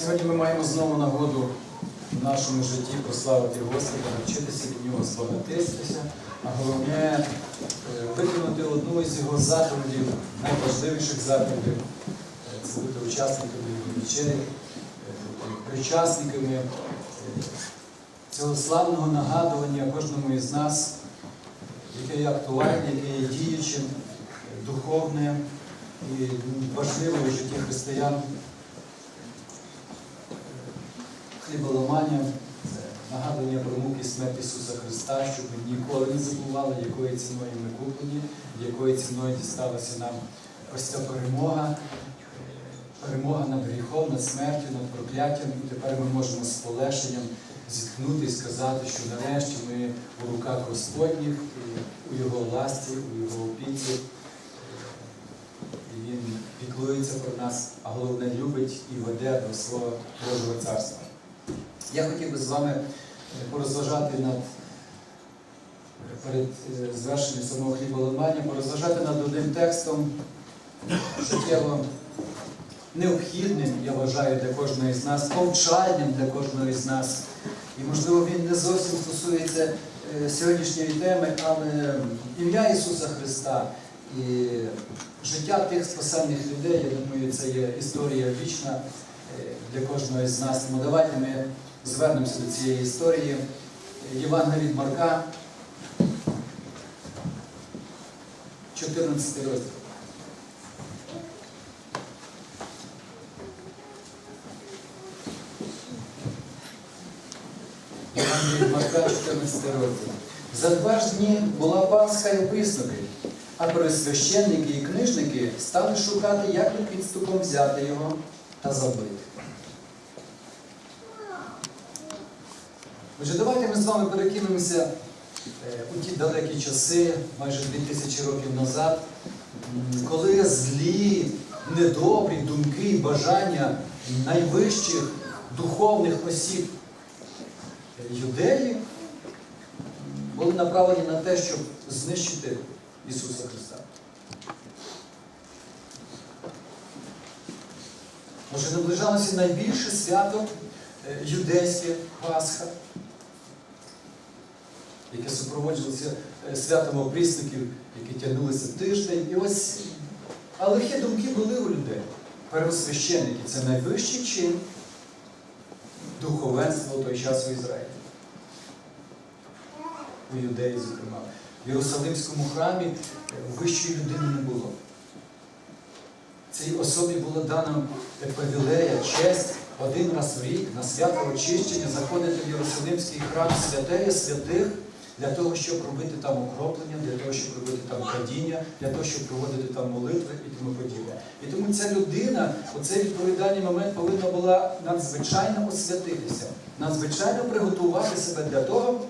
Сьогодні ми маємо знову нагоду в нашому житті прославити Господа, навчитися від нього збагатитися, а головне е, виконати одну із його заповідей, найважливіших заповідей Е, це бути учасниками його вечері, е, причасниками цього славного нагадування кожному із нас, яке є актуальне, яке є діючим, духовне і важливе у житті християн. Хліболомання, це нагадування про муки смерті Ісуса Христа, щоб ми ніколи не забували, якою ціною ми куплені, якою ціною дісталася нам ось ця перемога, перемога над гріхом, над смертю, над прокляттям. І тепер ми можемо з полегшенням зітхнути і сказати, що нарешті ми у руках Господніх, у Його ласті, у Його опіці. І Він піклується про нас, а головне любить і веде до свого Божого царства. Я хотів би з вами е, порозважати над перед е, звершенням самого хліболамання, порозважати над одним текстом життєво необхідним, я вважаю, для кожного з нас, повчальним для кожного з нас. І, можливо, він не зовсім стосується е, сьогоднішньої теми, але ім'я Ісуса Христа і життя тих спасенних людей, я думаю, це є історія вічна е, для кожного з нас. Тому давайте ми звернемося до цієї історії. Євангелія від Марка, 14 розділ. Євангелія від Марка, 14 розділ. За два ж дні була Пасха і описаний, а пересвященники і книжники стали шукати, як під підступом взяти його та забити. Отже, давайте ми з вами перекинемося е, у ті далекі часи, майже 2000 років назад, коли злі, недобрі думки і бажання найвищих духовних осіб юдеї були направлені на те, щоб знищити Ісуса Христа. Може, наближалося найбільше свято е, юдейське Пасха, яке супроводжувалося е, святом опрісників, які тягнулися тиждень. І ось, а лихі думки були у людей. Первосвященники це найвищий чин духовенства той час у Ізраїлі. У юдеї, зокрема. В Єрусалимському храмі е, вищої людини не було. Цій особі було дано привілея, честь один раз в рік на свято очищення заходити в Єрусалимський храм святеє святих для того, щоб робити там окроплення, для того, щоб робити там кадіння, для того, щоб проводити там молитви і тому подібне. І тому ця людина у цей відповідальний момент повинна була надзвичайно освятитися, надзвичайно приготувати себе для того,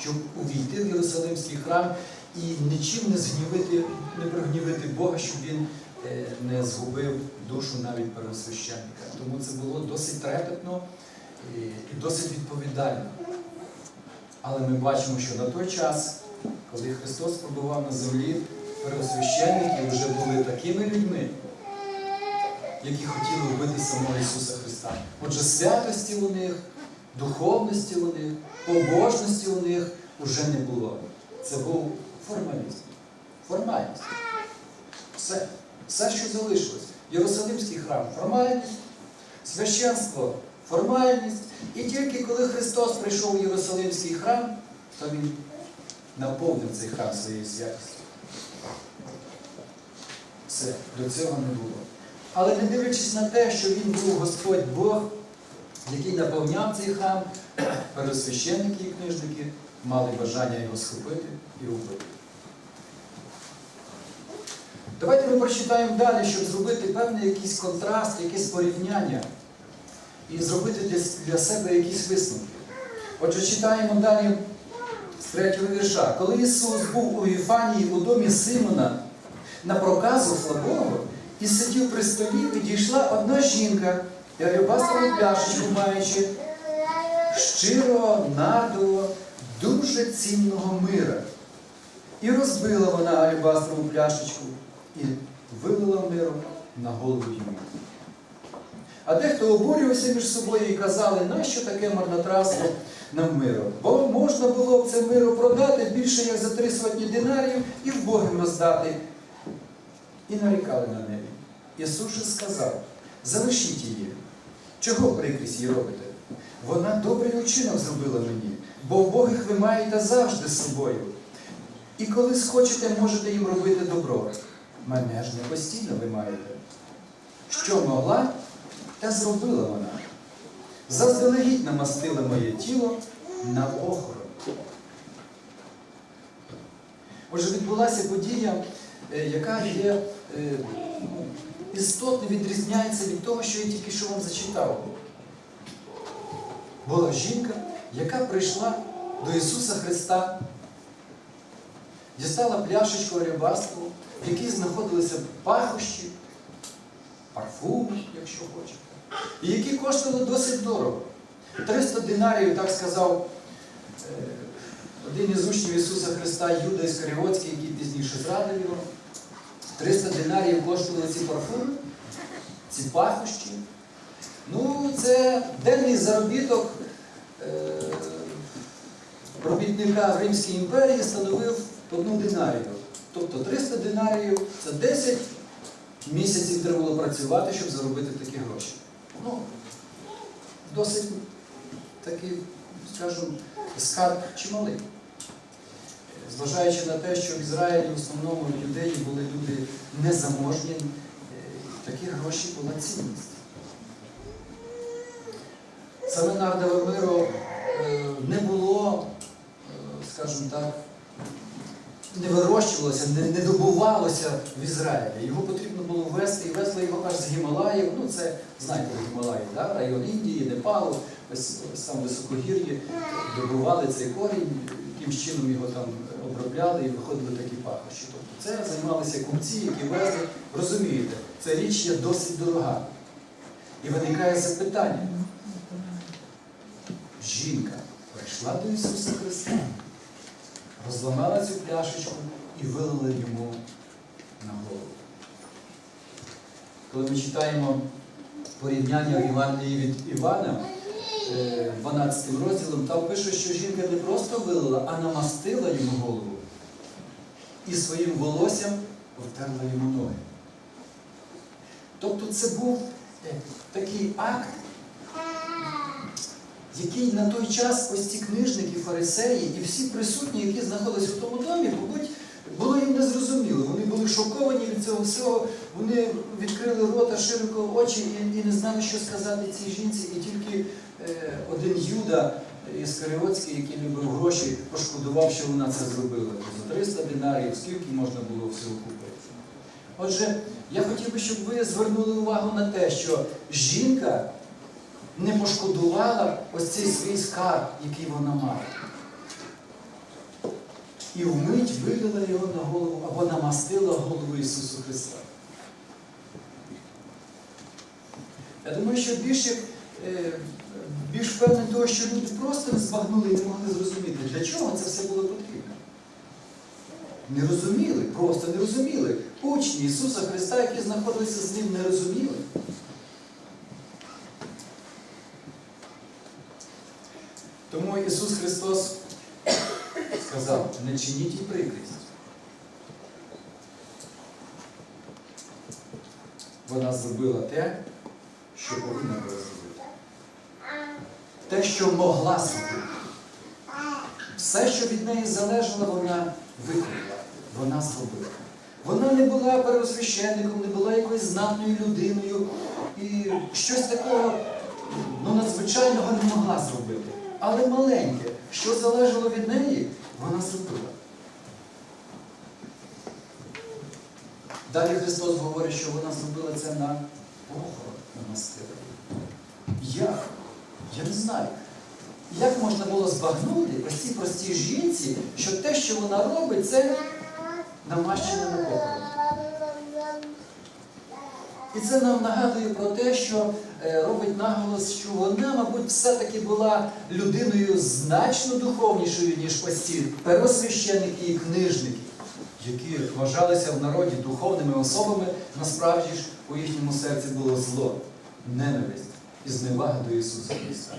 щоб увійти в Єрусалимський храм і нічим не згнівити, не прогнівити Бога, щоб він е, не згубив душу навіть первосвященника. Тому це було досить трепетно і, і досить відповідально. Але ми бачимо, що на той час, коли Христос пробував на землі, первосвященники вже були такими людьми, які хотіли вбити самого Ісуса Христа. Отже, святості у них, духовності у них, побожності у них вже не було. Це був формалізм. Формальність. Все, все, що залишилось. Єрусалимський храм формальність, священство формальність. І тільки коли Христос прийшов у Єрусалимський храм, то Він наповнив цей храм своєю святістю. Все, до цього не було. Але не дивлячись на те, що він був Господь Бог, який наповняв цей храм, первосвященники і книжники мали бажання його схопити і убити. Давайте ми прочитаємо далі, щоб зробити певний якийсь контраст, якесь порівняння і зробити для, для себе якісь висновки. Отже, читаємо далі з третього вірша. Коли Ісус був у Віфанії у домі Симона на проказу слабого і сидів при столі, підійшла одна жінка, і пляшечку маючи, щирого, нардового, дуже цінного мира. І розбила вона алюбастрову пляшечку і вилила миром на голову йому. А дехто обурювався між собою і казали, нащо таке марнотратство нам миру? Бо можна було б це миро продати більше як за три сотні динарів і вбогим роздати. І нарікали на неї. Ісус же сказав: залишіть її. Чого прикрість її робите? Вона добрий учинок зробила мені, бо вбогих ви маєте завжди з собою. І коли схочете, можете їм робити добро. Мене ж не постійно ви маєте. Що могла, те зробила вона. Заздалегідь намастила моє тіло на охорон. Отже, відбулася подія, е, яка є е, ну, істотно відрізняється від того, що я тільки що вам зачитав. Була жінка, яка прийшла до Ісуса Христа, дістала пляшечку алябастру, в якій знаходилися пахощі, парфуми, якщо хочете, і які коштували досить дорого. 300 динарів, так сказав е, один із учнів Ісуса Христа, Юда Іскаріотський, який пізніше зрадив його. 300 динарів коштували ці парфуми, ці пахощі. Ну, це денний заробіток е, робітника в Римській імперії становив одну динарію. Тобто 300 динаріїв це 10 місяців треба було працювати, щоб заробити такі гроші. Ну, досить такий, скажімо, скарб чималий. Зважаючи на те, що в Ізраїлі в основному людей були люди незаможні, е, такі гроші була цінність. Саме нардове миро е, не було, е, скажімо так, не вирощувалося, не, не добувалося в Ізраїлі. Його потрібно було ввести і везли його аж з Гімалаїв. Ну, це знаєте, Гімалаї, да? район Індії, Непалу, ось, ось там високогір'ї, добували цей корінь, яким чином його там обробляли і виходили такі пахощі. Тобто це займалися купці, які везли. Розумієте, ця річ є досить дорога. І виникає запитання. Жінка прийшла до Ісуса Христа, розламала цю пляшечку і вилила йому на голову. Коли ми читаємо порівняння в Євангелії від Івана, е, 12 розділом, там пише, що жінка не просто вилила, а намастила йому голову і своїм волоссям втерла йому ноги. Тобто це був е, такий акт, який на той час ось ці книжники, фарисеї і всі присутні, які знаходилися в тому домі, мабуть, було їм незрозуміло. Вони були шоковані від цього всього, вони відкрили рота широко очі і, і не знали, що сказати цій жінці. І тільки е, один Юда Іскаріотський, який любив гроші, пошкодував, що вона це зробила. За 300 динарів, скільки можна було всього купити. Отже, я хотів би, щоб ви звернули увагу на те, що жінка не пошкодувала ось цей свій скарб, який вона має. І вмить вилила його на голову або намастила голову Ісусу Христа. Я думаю, що більше, більш впевнений того, що люди просто не збагнули і не могли зрозуміти, для чого це все було потрібно. Не розуміли, просто не розуміли. Учні Ісуса Христа, які знаходилися з ним, не розуміли. Тому Ісус Христос сказав, не чиніть їй прикрість. Вона зробила те, що повинна була зробити. Те, що могла зробити. Все, що від неї залежало, вона виконала, вона зробила. Вона не була первосвященником, не була якоюсь знатною людиною і щось такого ну, надзвичайного не могла зробити. Але маленьке, що залежало від неї, вона зробила. Далі Христос говорить, що вона зробила це на похорон монастиря. Як? Я не знаю. Як можна було збагнути цій простій жінці, що те, що вона робить, це намащення на похорон. І це нам нагадує про те, що робить наголос, що вона, мабуть, все-таки була людиною значно духовнішою, ніж ось ці первосвященники і книжники, які вважалися в народі духовними особами, насправді ж у їхньому серці було зло. ненависть і зневага до Ісуса Христа.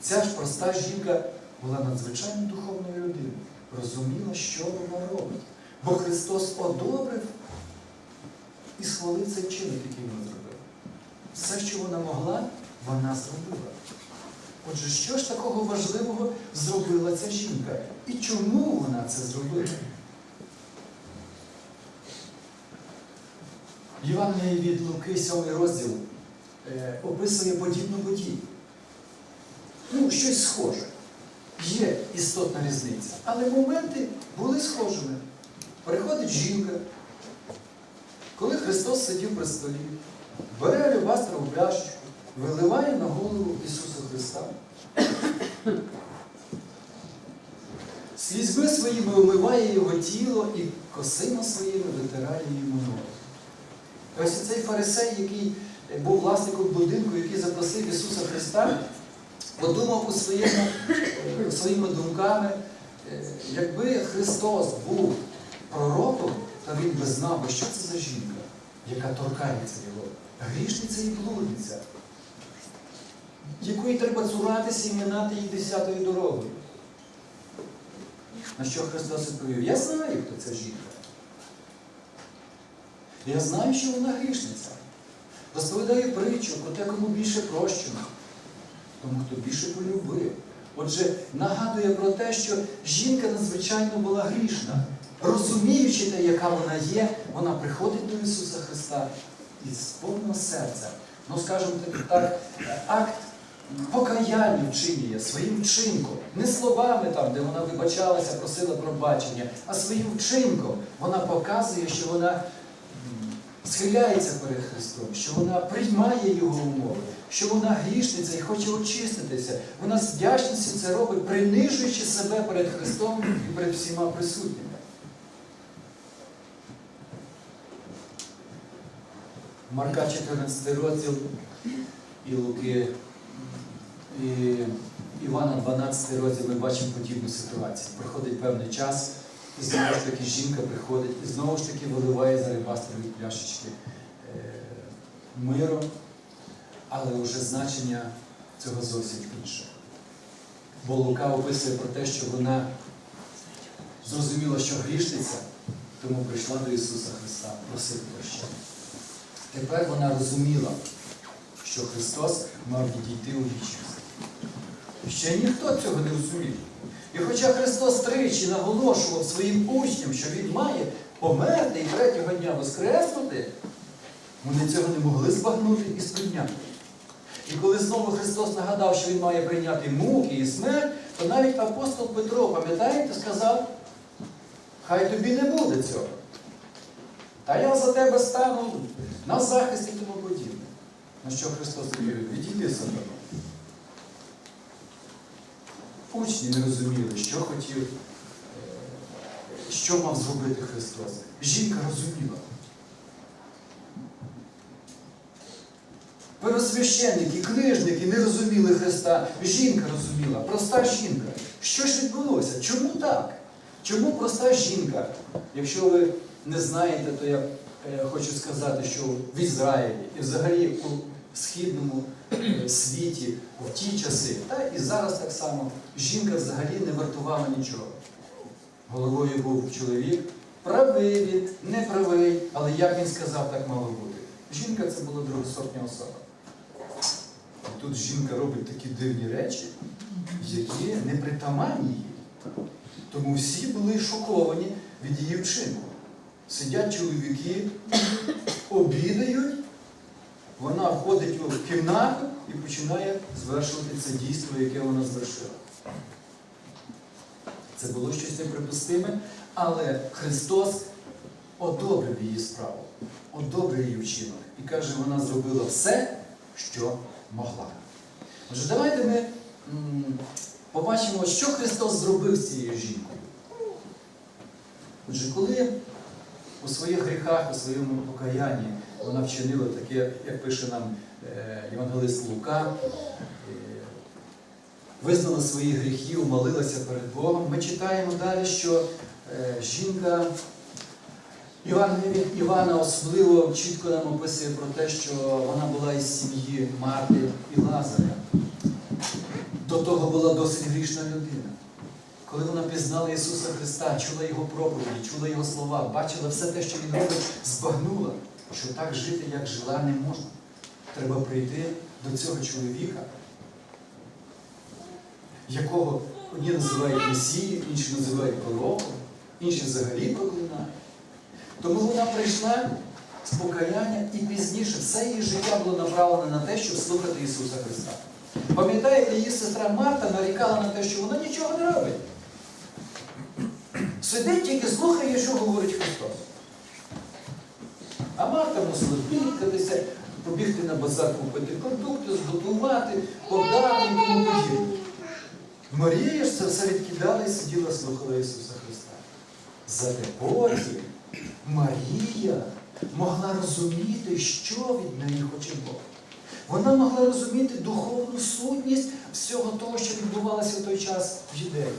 Ця ж проста жінка була надзвичайно духовною людиною, розуміла, що вона робить. Бо Христос одобрив і схвалив цей вчинок, який вона. Все, що вона могла, вона зробила. Отже, що ж такого важливого зробила ця жінка? І чому вона це зробила? Євангеліє від Луки, 7 розділ, е, описує подібну подію. Ну, щось схоже. Є істотна різниця. Але моменти були схожими. Приходить жінка, коли Христос сидів при столі, бере алюбастрову пляшечку, виливає на голову Ісуса Христа. Слізьми своїми омиває його тіло і косима своїми витирає йому ноги. Ось цей фарисей, який був власником будинку, який запросив Ісуса Христа, подумав у своєму, е, своїми думками, е, якби Христос був пророком, то він би знав, що це за жінка, яка торкається його. Грішниця і блудниця, якої треба цуратися і минати її десятою дорогою. На що Христос відповів, я знаю, хто ця жінка. Я знаю, що вона грішниця. Розповідає притчу про те, кому більше прощено, тому хто більше полюбив. Отже, нагадує про те, що жінка надзвичайно була грішна. Розуміючи те, яка вона є, вона приходить до Ісуса Христа із повного серця. Ну, скажімо так, акт покаяння вчинює своїм вчинком. Не словами там, де вона вибачалася, просила пробачення, а своїм вчинком вона показує, що вона схиляється перед Христом, що вона приймає Його умови, що вона грішниця і хоче очиститися. Вона з вдячністю це робить, принижуючи себе перед Христом і перед всіма присутніми. Марка 14 розділ і Луки і Івана 12 розділ ми бачимо подібну ситуацію. Проходить певний час, і знову ж таки жінка приходить і знову ж таки виливає з алебастрової пляшечки е, миру, але вже значення цього зовсім інше. Бо Лука описує про те, що вона зрозуміла, що грішниця, тому прийшла до Ісуса Христа просити прощення. Тепер вона розуміла, що Христос мав відійти у вічність. Ще ніхто цього не розумів. І хоча Христос тричі наголошував своїм учням, що Він має померти і третього дня воскреснути, вони цього не могли збагнути і сприйняти. І коли знову Христос нагадав, що Він має прийняти муки і смерть, то навіть апостол Петро, пам'ятаєте, сказав, хай тобі не буде цього. Та я за тебе стану на захист і тому подібне. На що Христос відповів, відійди сатана. Учні не розуміли, що хотів, е, що мав зробити Христос. Жінка розуміла. Первосвященники, книжники не розуміли Христа. Жінка розуміла, проста жінка. Що ж відбулося? Чому так? Чому проста жінка? Якщо ви не знаєте, то я хочу сказати, що в Ізраїлі і взагалі у східному е, світі в ті часи, та і зараз так само, жінка взагалі не вартувала нічого. Головою був чоловік, правий він, не правий, але як він сказав, так мало бути. Жінка це була другосортня особа. І тут жінка робить такі дивні речі, які не притаманні їй. Тому всі були шоковані від її вчинку. Сидять чоловіки, обідають, вона входить у кімнату і починає звершувати це дійство, яке вона звершила. Це було щось неприпустиме, але Христос одобрив її справу, одобрив її вчинок і каже, вона зробила все, що могла. Отже, давайте ми м, побачимо, що Христос зробив з цією жінкою. Отже, коли у своїх гріхах, у своєму покаянні вона вчинила таке, як пише нам е, Євангелист Лука, е, визнала свої гріхи, молилася перед Богом, ми читаємо далі, що е, жінка Івангелія Івана особливо чітко нам описує про те, що вона була із сім'ї Марти і Лазаря. До того була досить грішна людина. Коли вона пізнала Ісуса Христа, чула Його проповіді, чула Його слова, бачила все те, що Він робить, збагнула, що так жити, як жила, не можна. Треба прийти до цього чоловіка, якого одні називають Месією, інші називають пророком, інші взагалі проклинають. Тому вона прийшла з покаяння і пізніше все її життя було направлено на те, щоб слухати Ісуса Христа. Пам'ятаєте, її сестра Марта нарікала на те, що вона нічого не робить. Сидить тільки слухає, що говорить Христос. А Марта мусила бігатися, побігти на базар, купити продукти, зготувати, подати і тому подібне. Марія ж це все відкидала і сиділа, слухала Ісуса Христа. Зате потім Марія могла розуміти, що від неї хоче Бог. Вона могла розуміти духовну сутність всього того, що відбувалося в той час в Юдеї.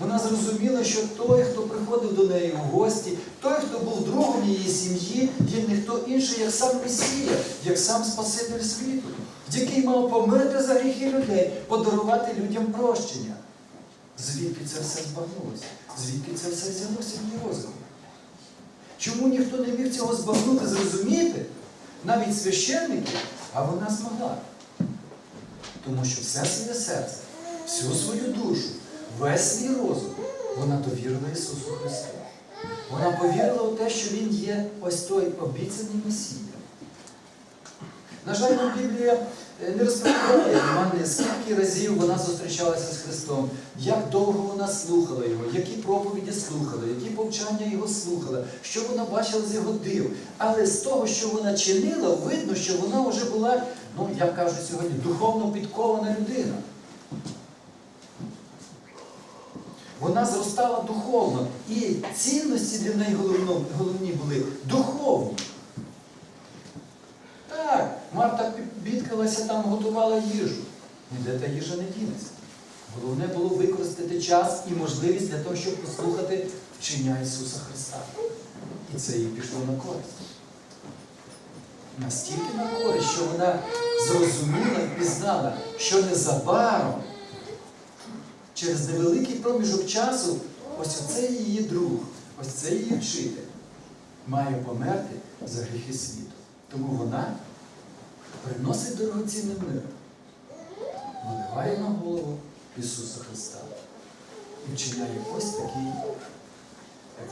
Вона зрозуміла, що той, хто приходив до неї в гості, той, хто був другом її сім'ї, є не хто інший, як сам Месія, як сам Спаситель світу, який мав померти за гріхи людей, подарувати людям прощення. Звідки це все збагнулося? Звідки це все взялося в її? Чому ніхто не міг цього збагнути, зрозуміти? Навіть священники, а вона змогла. Тому що все своє серце, всю свою душу, весь свій розум вона довірила Ісусу Христу. Вона повірила в те, що Він є ось той обіцяний Месія. На жаль, Біблія е, не розповідає Івангелія, скільки разів вона зустрічалася з Христом, як довго вона слухала Його, які проповіді слухала, які повчання Його слухала, що вона бачила з його див. Але з того, що вона чинила, видно, що вона вже була, ну, як кажуть сьогодні, духовно підкована людина. Вона зростала духовно. І цінності для неї головні були духовні. Так, Марта бідкалася там, готувала їжу. Ніде та їжа не дінеться. Головне було використати час і можливість для того, щоб послухати вчення Ісуса Христа. І це їй пішло на користь. Настільки на користь, що вона зрозуміла і пізнала, що незабаром, через невеликий проміжок часу, ось оцей її друг, ось цей її вчитель має померти за гріхи світу. Тому вона приносить дорогоцінний мир, наливає на голову Ісуса Христа і вчиняє ось такий е,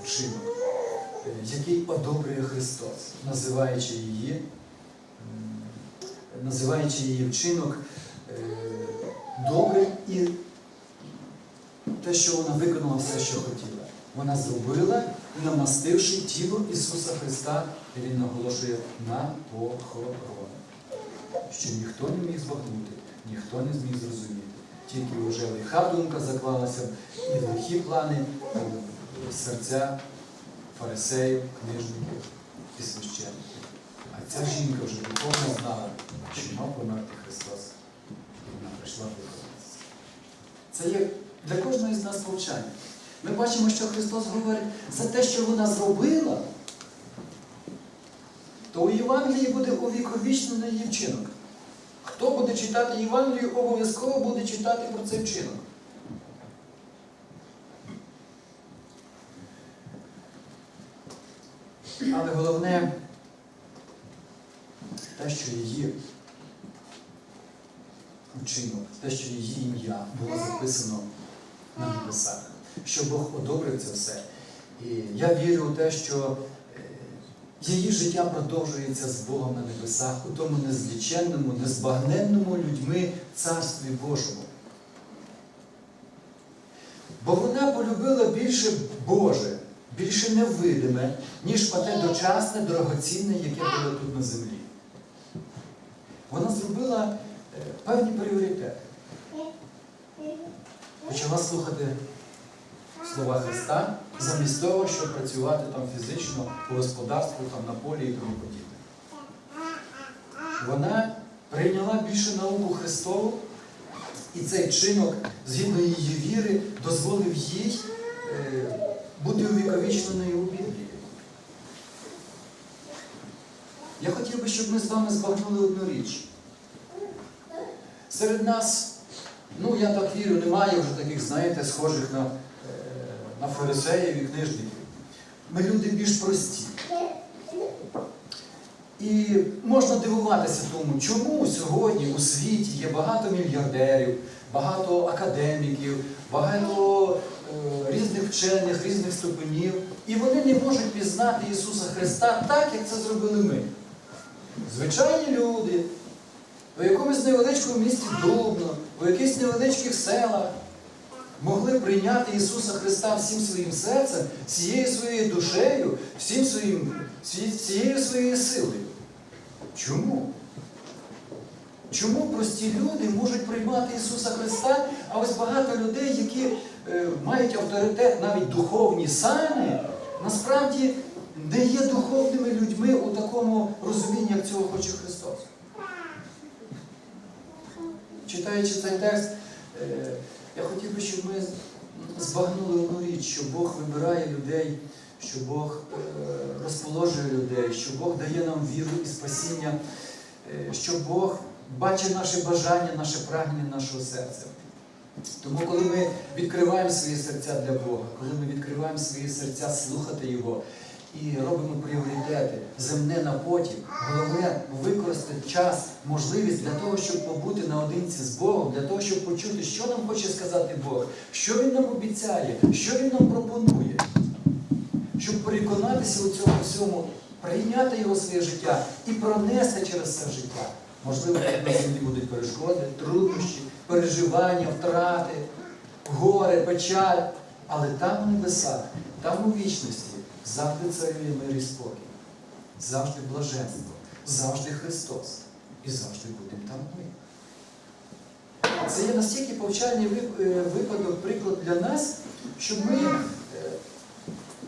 вчинок, е, який одобрює Христос, називаючи її, називаючи її вчинок е, добрим і те, що вона виконала все, що хотіла. Вона зробила, намастивши тіло Ісуса Христа, і Він наголошує на похорон. Що ніхто не міг збагнути, ніхто не зміг зрозуміти. Тільки вже лиха думка заклалася і лихі плани е, серця фарисеїв, книжників і священників. А ця жінка вже духовно знала, що мав померти Христос. І вона прийшла виконатися. Це є для кожного із нас повчання. Ми бачимо, що Христос говорить за те, що вона зробила, то у Євангелії буде увіковічнений її вчинок. Хто буде читати Євангелію, обов'язково буде читати про цей вчинок. Але головне те, що її вчинок, те, що її ім'я було записано на небесах, що Бог одобрив це все. І я вірю у те, що е, її життя продовжується з Богом на небесах, у тому незліченному, незбагненному людьми Царстві Божому. Бо вона полюбила більше Боже, більше невидиме, ніж оте дочасне, дорогоцінне, яке було тут на землі. Вона зробила е, певні пріоритети. Почала слухати слова Христа, замість того, щоб працювати там фізично по господарству, там на полі і тому подібне. Вона прийняла більше науку Христову, і цей вчинок, згідно її віри, дозволив їй е, бути увіковічненою у Біблії. Я хотів би, щоб ми з вами збагнули одну річ. Серед нас, ну я так вірю, немає вже таких, знаєте, схожих на, е, на фарисеїв і книжників. Ми люди більш прості. І можна дивуватися тому, чому сьогодні у світі є багато мільярдерів, багато академіків, багато е, різних вчених, різних ступенів, і вони не можуть пізнати Ісуса Христа так, як це зробили ми. Звичайні люди, у якомусь невеличкому місті Дубно, у якихось невеличких селах могли прийняти Ісуса Христа всім своїм серцем, всією своєю душею, всім своїм, всією своєю силою. Чому? Чому прості люди можуть приймати Ісуса Христа, а ось багато людей, які е, мають авторитет, навіть духовні самі, насправді не є духовними людьми у такому розумінні, як цього хоче Христос. Читаючи цей текст, е, я хотів би, щоб ми збагнули одну річ, що Бог вибирає людей, що Бог е, розположує людей, що Бог дає нам віру і спасіння, е, що Бог бачить наше бажання, наше прагнення нашого серця. Тому, коли ми відкриваємо свої серця для Бога, коли ми відкриваємо свої серця слухати Його і робимо пріоритети, земне на потім, головне використати час, можливість для того, щоб побути наодинці з Богом, для того, щоб почути, що нам хоче сказати Бог, що Він нам обіцяє, що Він нам пропонує, щоб переконатися у цьому всьому, прийняти його своє життя і пронести через це життя. Можливо, на землі будуть перешкоди, труднощі, переживання, втрати, горе, печаль. Але там у небесах, там у вічності завжди царює мир і спокій, завжди блаженство, завжди Христос. І завжди будемо там ми. Це є настільки повчальний е, випадок, приклад для нас, щоб ми е,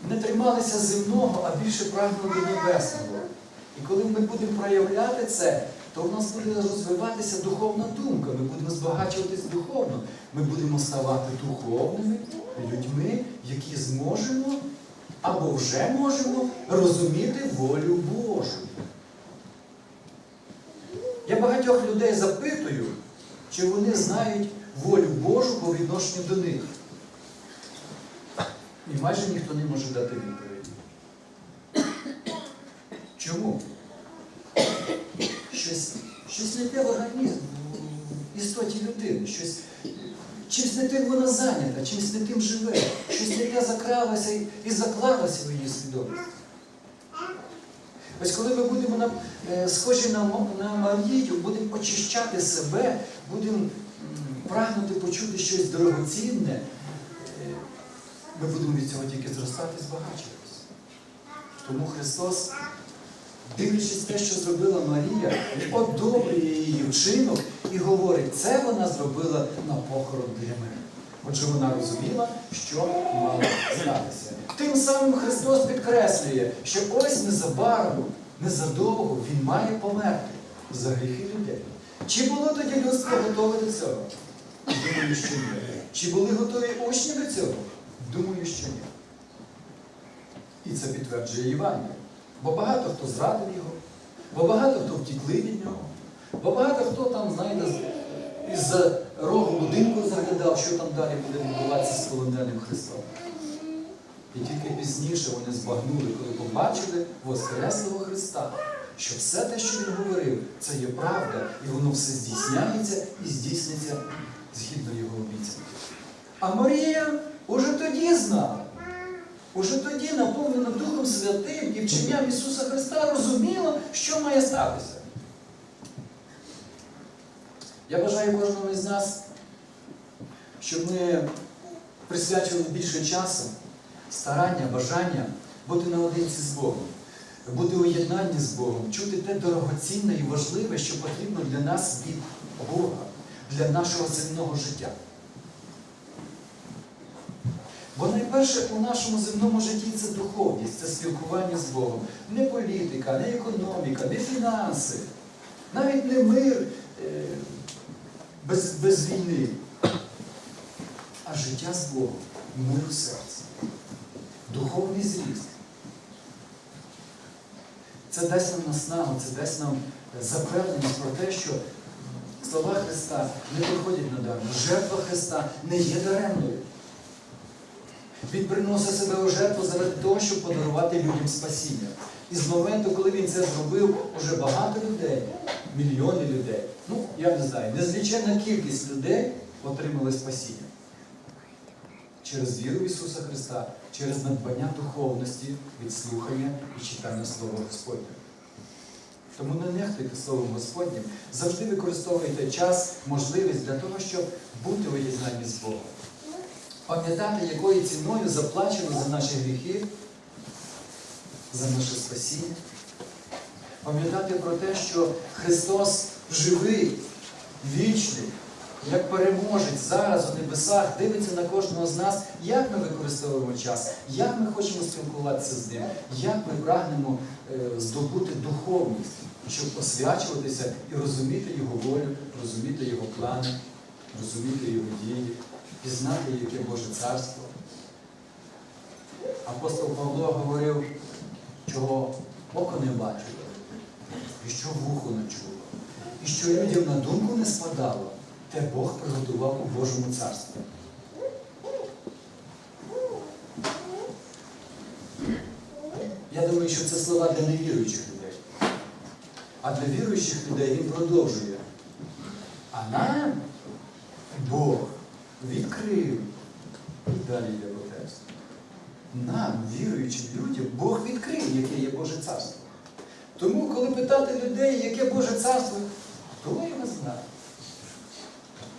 не трималися земного, а більше прагнули небесного. І коли ми будемо проявляти це, то в нас буде розвиватися духовна думка, ми будемо збагачуватись духовно, ми будемо ставати духовними людьми, які зможемо або вже можемо розуміти волю Божу. Я багатьох людей запитую, чи вони знають волю Божу по відношенню до них. І майже ніхто не може дати відповіді. Чому? Щось, щось не те в організмі, в істоті людини, щось, чимось не тим вона зайнята, чимось не тим живе, щось не те закралося і, і заклалося в її свідомість. Ось коли ми будемо на, е, схожі на, на Марію, будемо очищати себе, будемо прагнути почути щось дорогоцінне, е, ми будемо від цього тільки зростати і збагачуватися. Тому Христос, дивлячись те, що зробила Марія, одобрює її вчинок і говорить, це вона зробила на похорон мене. Отже, вона розуміла, що мало статися. Тим самим Христос підкреслює, що ось незабаром, незадовго Він має померти за гріхи людей. Чи було тоді людство готове до цього? Думаю, що ні. Чи були готові учні до цього? Думаю, що ні. І це підтверджує Євангеліє. Бо багато хто зрадив його, бо багато хто втікли від нього, бо багато хто там, знаєте, із рогу будинку заглядав, що там далі буде відбуватися з полоненим Христом. І тільки пізніше вони збагнули, коли побачили Воскреслого Христа, що все те, що він говорив, це є правда, і воно все здійсняється і здійсниться згідно його обіцянки. А Марія уже тоді знала, уже тоді, наповнена Духом Святим і вченням Ісуса Христа, розуміла, що має статися. Я бажаю кожному із нас, щоб ми присвячували більше часу, старання, бажання бути наодинці з Богом, бути у єднанні з Богом, чути те дорогоцінне і важливе, що потрібно для нас від Бога, для нашого земного життя. Бо найперше у нашому земному житті це духовність, це спілкування з Богом. Не політика, не економіка, не фінанси, навіть не мир е, без, без війни, а життя з Богом, мир у серці, духовний зріст. Це дасть нам наснагу, це дасть нам запевненість про те, що слова Христа не проходять надарно. Жертва Христа не є даремною. Він приносить себе у жертву заради того, щоб подарувати людям спасіння. І з моменту, коли він це зробив, уже багато людей, мільйони людей, ну я не знаю, незліченна кількість людей отримали спасіння. Через віру в Ісуса Христа, через надбання духовності від слухання і читання Слова Господня. Тому не нехтуйте Словом Господнім, завжди використовуйте час, можливість для того, щоб бути у єднанні з Богом. Пам'ятати, якою ціною заплачено за наші гріхи, за наше спасіння. Пам'ятати про те, що Христос живий, вічний, як переможець зараз у небесах, дивиться на кожного з нас, як ми використовуємо час, як ми хочемо спілкуватися з ним, як ми прагнемо е, здобути духовність, щоб освячуватися і розуміти Його волю, розуміти Його плани, розуміти Його дії, пізнати, яке Боже царство. Апостол Павло говорив, чого око не бачило, і що вухо не чуло, і що людям на думку не спадало, те Бог приготував у Божому царстві. Я думаю, що це слова для невіруючих людей. А для віруючих людей він продовжує. А нам Бог відкрив. І далі йде по тексту. Нам, віруючим людям, Бог відкрив, яке є Боже царство. Тому, коли питати людей, яке Боже царство, хто його знає?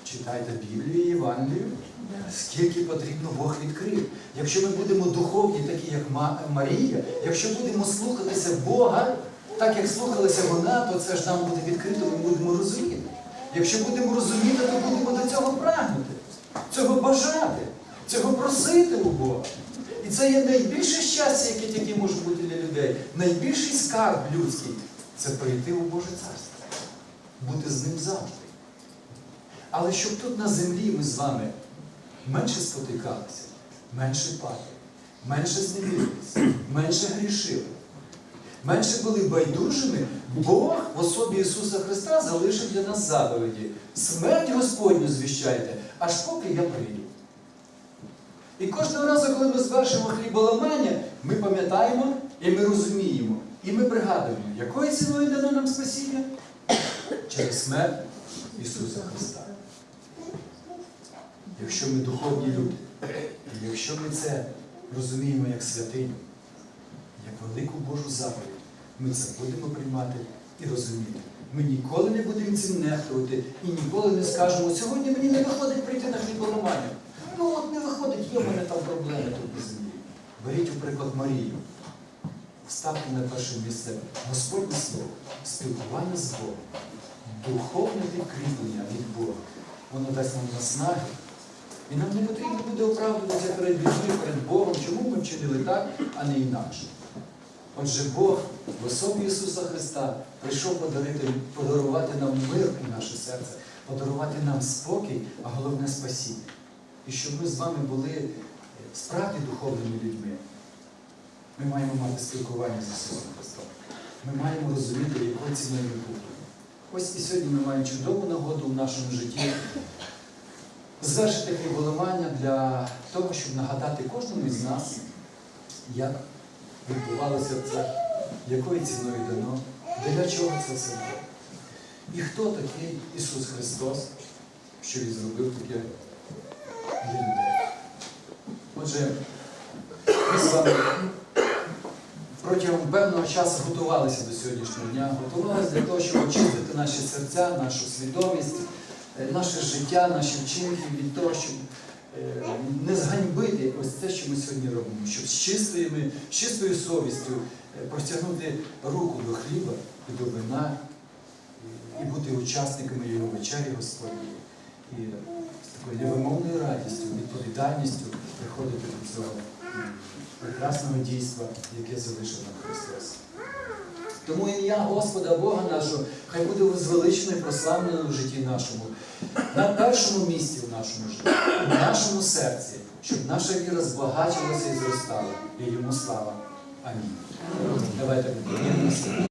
Читайте Біблію і Євангелію, скільки потрібно Бог відкрив. Якщо ми будемо духовні, такі як Марія, якщо будемо слухатися Бога, так як слухалася вона, то це ж нам буде відкрито, ми будемо розуміти. Якщо будемо розуміти, то будемо до цього прагнути, цього бажати, цього просити у Бога. І це є найбільше щастя, яке тільки може бути для людей. Найбільший скарб людський це прийти у Боже царство, бути з ним завжди. Але щоб тут на землі ми з вами менше спотикалися, менше падали, менше зневірилися, менше грішили, менше були байдужими, Бог в особі Ісуса Христа залишив для нас заповіді. Смерть Господню звіщайте, аж поки я прийду. І кожного разу, коли ми звершимо хліболамання, ми пам'ятаємо і ми розуміємо, і ми пригадуємо, якою ціною дано нам спасіння? Через смерть Ісуса Христа. Якщо ми духовні люди, і якщо ми це розуміємо як святиню, як велику Божу заповідь, ми це будемо приймати і розуміти. Ми ніколи не будемо цим нехтувати і ніколи не скажемо, сьогодні мені не виходить прийти на хліболамання. Ну от не виходить, є в мене там проблеми тут землі. Беріть у приклад Марію. Ставте на перше місце Господнє Слово, спілкування з Богом, духовне підкріплення від Бога. Воно дасть нам наснаги. І нам не потрібно буде оправдуватися перед людьми, перед Богом, чому ми вчинили так, а не інакше. Отже, Бог в особі Ісуса Христа прийшов подарити, подарувати нам мир у наше серце, подарувати нам спокій, а головне спасіння. І щоб ми з вами були е, справді духовними людьми, ми маємо мати спілкування з Ісусом Христом. Ми маємо розуміти, якою ціною ми куплені. Ось і сьогодні ми маємо чудову нагоду в нашому житті звершити хліболамання для того, щоб нагадати кожному із нас, як відбувалося це, якою ціною дано, для чого це все було. І хто такий Ісус Христос, що Він зробив таке для людей. Отже, ми з вами протягом певного часу готувалися до сьогоднішнього дня, готувалися для того, щоб очистити наші серця, нашу свідомість, е, наше життя, наші вчинки від того, щоб не зганьбити ось те, що ми сьогодні робимо, щоб з чистою, з чистою совістю е, простягнути руку до хліба і до вина, і бути учасниками його вечері Господньої. І з такою невимовною радістю, відповідальністю приходити до цього прекрасного дійства, яке залишив нам Христос. Тому ім'я Господа Бога нашого хай буде возвеличено і прославлено в житті нашому, на першому місці в нашому житті, в нашому серці, щоб наша віра збагачилася і зростала. І йому слава. Амінь. Давайте поклонимося.